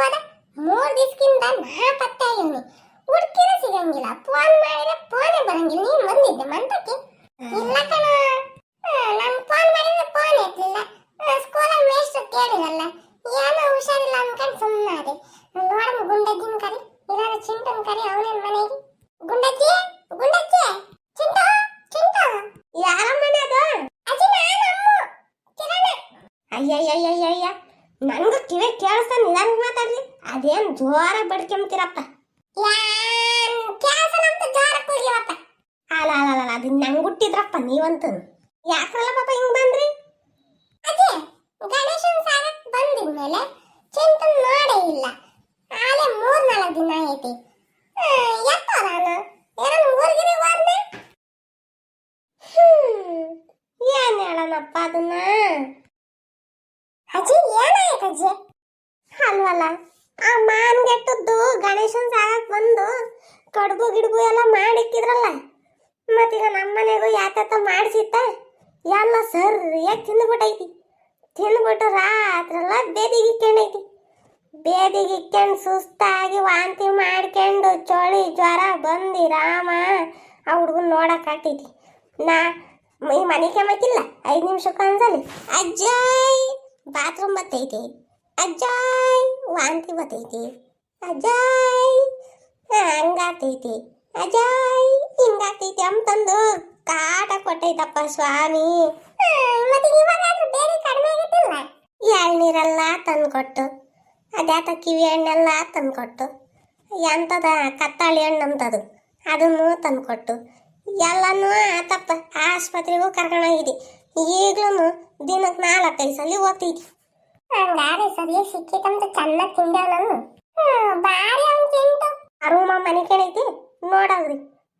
ಹೋದ ಮೂರ್ ದಿವ್ಸಕ್ಕಿಂತ ನಾ ಪತ್ತೆ ಆಗಿವ್ನಿ ಹುಡುಕಿರ ಸಿಗಂಗಿಲ್ಲ. ಫೋನ್ ಮಾಡಿದ್ರೆ ಫೋನೇ ಬರಂಗಿಲ್ಲ. ನೀನ್ ಬಂದಿದ್ದೆ ಮಂತಕ್ಕೆ ಇಲ್ಲ ಕಣ. ನನ್ ಫೋನ್ ಮಾಡಿದ್ರೆ ಫೋನ್ ಎತ್ತಲಿಲ್ಲ ಸ್ಕೂಲಲ್ಲಿ ಮೇಷ್ಟ್ರು ಕೇಳಿರಲ್ಲ ಏನೋ ಹುಷಾರಿಲ್ಲ ಅನ್ಕೊಂಡು ಸುಮ್ಮನಾದೆ ನೋಡಮ್ ಗುಂಡಜ್ಜಿನ ಕರಿ. ಇಲ್ಲಾರ ಚಿಂಟನ್ ಕರಿ ಅವನೇನ್ ಮನೆಗೆ? ಗುಂಡಜ್ಜಿ? ಗುಂಡಜ್ಜಿ? ಚಿಂಟು? ಚಿಂಟು? ಯಾರ ಮನೆ ಅದು? ಅಜ್ಜಿ ನಾನು ಕಿರಣ ಅಯ್ಯಯ್ಯಯ್ಯಯ್ಯ. ನಂಗೂ ಕಿವಿ ಕೇಳಿಸ್ತಾ ನಿಧಾನ ಮಾತಾಡ್ಲಿ. ಅದೇನ್ ಜೋರ ಬಡ್ಕೊಂತೀರಪ್ಪ ಅಲ್ಲ ಅಲ್ಲ ಅಲ್ಲ ಅದು ನಂಗೆ ಹುಟ್ಟಿದ್ರಪ್ಪ ನೀವಂತೂ ಯಾಕ್ರಲ್ಲ ಪಾಪ ಹಿಂಗ್ ಬಂದ್ರಿ? ಅದೇ ಗಣೇಶನ್ ಸಾಗಕ್ ಬಂದಿದ್ಮೇಲೆ ಚಿಂತನ್ ಮಾಡೇ ಇಲ್ಲ. ಆಲೆ ಮೂರ್ ನಾಲ್ಕು ದಿನ ಐತಿ. ಎತ್ತ ನಾನು ಏನೋ ಊರಿಗೆ ಹೋದ್ನೆ? ಹ್ಮ್ ಏನ್ ಹೇಳೋಣಪ್ಪ ಅದನ್ನ? ಅಜ್ಜಿ ಅಲ್ವಲ್ಲ. ಆ ಮಾನ್ಗೆಟ್ಟದ್ದು ಗಣೇಶನ್ ಸಾಗಕ್ ಬಂದು ಕಡುಬು ಗಿಡುಬು ಎಲ್ಲ ಮಾಡಿಕ್ಕಿದ್ರಲ್ಲ. ಮತ್ತೀಗ ನಮ್ಮನೆಗೂ ಯಾತ ಮಾಡಿಸಿತ್ತ? ಎಲ್ಲ ಸರಿಯಾಗಿ ತಿಂದ್ಬಿಟ್ಟೈತಿ ತಿಂದ್ಬಿಟ್ಟು ರಾತ್ರೆಲ್ಲ ಬೇದಿಗೆ ಬೇದಿಗಿಕ್ಕೊಂಡು ಸುಸ್ತಾಗಿ ವಾಂತಿ ಮಾಡ್ಕೊಂಡು ಚಳಿ ಜ್ವರ ಬಂದು ರಾಮ, ಆ ಹುಡುಗನ್ ನೋಡಕ್ ಆಗ್ತೈತಿ. ನಾ ಈ ಮನೆ ಕೆಮ್ಮಕ್ಕಿಲ್ಲ ಐದು ನಿಮಿಷಕ್ಕೆ ಅನ್ಸಲಿ. ಅಜ್ಜಾಯ್! ಬಾತ್ರೂಮ್ ಬತ್ತೈತಿ. ಅಜ್ಜಾಯ್, ವಾಂತಿ ಬತ್ತೈತಿ. ಅಜ್ಜಾಯ್ ಹಂಗಾತೈತಿ ಅಜಾಯ್ ಹಿಂಗಾತೈತಿ ಅಂತಂದು ಕಾಟ ಕೊಟ್ಟೈತಪ್ಪ ಸ್ವಾಮಿ. ಮತ್ತೆ ಬೇರೆ ಕಡಿಮೆ ಆಗಿತ್ತಿಲ್ಲ? ಎಳ್ನೀರೆಲ್ಲ ತಂದ್ಕೊಟ್ಟು, ಅದ್ಯಾತ ಕಿವಿ ಹಣ್ಣೆಲ್ಲ ತಂದ್ಕೊಟ್ಟು, ಎಂಥದ ಕತ್ತಾಳಿ ಹಣ್ಣು ಅಂತದು ಅದನ್ನು ತಂದ್ಕೊಟ್ಟು, ಎಲ್ಲನೂ ಆತಪ್ಪ, ಆಸ್ಪತ್ರೆಗೂ ಕರ್ಕೊಂಡೋಗಿದ್ದಿ. ಈಗ್ಲೂ ದಿನಕ್ಕೆ ನಾಲ್ಕೈದು ಸಲ ಹೋಗ್ತೈತಿ ಹಂಗಾರೆ ಸರಿಯಾಗಿ ಸಿಕ್ಕಿತಂತ ಚೆನ್ನಾಗಿ ತಿಂದೆ ನಾನು? ಬಾರಿ ಅವ್ನು ತಿಂತು ಆ ರೂಮ ಮನೆ ಕೇಳೈತಿ ನೋಡವ್ರಿ.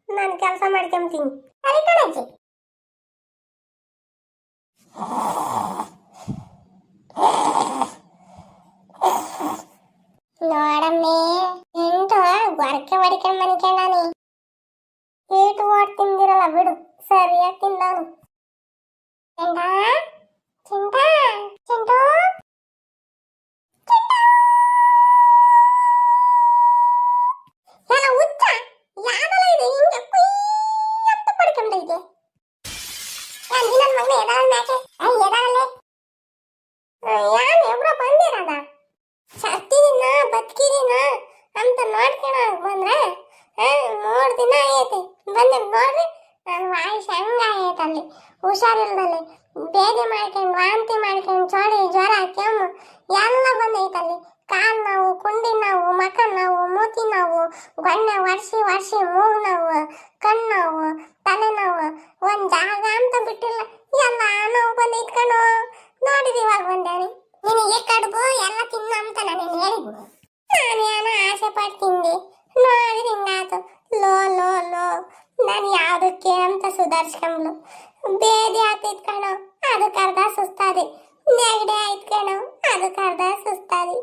ನಾನು ಕೆಲಸ ಮಾಡ್ಕೊಂತೀನಿ. ಸರಿ ಕಣಜ್ಜಿ. ನೋಡಮ್ಮೆ, ಎಂಟು ಗೊರಕೆ ಹೊಡಿಕೊಂಡು ಮನ್ಕೊಂಡಾನಿ ಏಟು ಬಿಡು, ಸರಿಯಾಗಿ ತಿಂದವನು ಅಂತ ಪಡ್ಕೊಂಡೈತೆ ಏನ್ ದಿನದ ಮಗನ ಎದಾಳ ಮ್ಯಾಕೆ ಐ ಎದಾಳಲ್ಲೇ ಯಾನ್ ಎಬ್ರ ಬಂದಿರದ ಸತ್ತಿದಿನ ಬದುಕಿದಿನ ಅಂತ ನೋಡ್ಕೊಳ ಬಂದ್ರೆ ಮೂರು ದಿನ ಆಗೈತೆ ಬಂದೆ ನೋಡ್ರಿ ನನ್ನ ವಾಯ್ಸ್ ಹೆಂಗ ಆಗೈತೆ ಅಲ್ಲಿ ಹುಷಾರಿಲ್ದಲ್ಲಿ ಬೇದಿ ಮಾಡ್ಕೊಂಡು, ವಾಂತಿ ಮಾಡ್ಕೊಂಡು, ಚಳಿ, ಜ್ವರ, ಕೆಮ್ಮು ಎಲ್ಲ ಬಂದೈತಲ್ಲಿ. ಕಾಲ್ ನೋವು, ಕುಂಡಿ ನೋವು, ಮಕ ನೋವು, ಮೂತಿ ನೋವು ಗೊಣ್ಣೆ ವರ್ಷಿ ವರ್ಷಿ ಮೂಗು ನೋವು, ಕಣ್ಣು ನೋವು, ತಲೆ ನೋವು, ಒಂದು ಜಾಗ ಅಂತ ಬಿಟ್ಟಿಲ್ಲ. ಎಲ್ಲ ನೋವು ಬಂದು ಇಟ್ಕೊಂಡು ಇವಾಗ ಬಂದೇನಿ ನಿನಗೆ ಕಡುಬು ಎಲ್ಲ ತಿನ್ನು ಅಂತ ನಾನು ಹೇಳಿದ್ನು ನಾನು ಏನೋ ಆಸೆ ಪಟ್ಟು ಸುಧಾರಿಸ್ಕೊಂಡ್ಳು. ಬೇದಿ ಆತಿತ್ ಕಣೋ ಅದಕ್ಕೆ ಅರ್ಧ ಸುಸ್ತಾದೆ. ನೆಗಡಿ ಆಯ್ತು ಕಣೋ ಅದಕ್ಕೆ ಅರ್ಧ ಸುಸ್ತಾದೆ.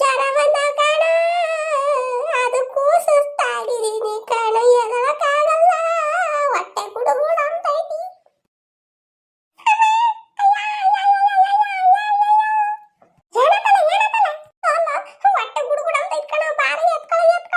ಜ್ವರ ಬಂದಾವ ಕಣೋ, ಅದಕ್ಕೂ ಸುಸ್ತಾಗಿದ್ದೀನಿ ಕಣೋ ಎದಕ್ಕಾಗಲ್ಲ ಹೊಟ್ಟೆ ಗುಡುಗುಡ ಅಂತ ಇದ್ದೀನಿ ಹೊಟ್ಟೆ ಗುಡುಗುಡ ಅಂತ ಇಟ್ಕಣ ಬಾರಿ ಎತ್ಕೊಳ್ಳಿ ಎತ್ಕೊಳ್ಳಿ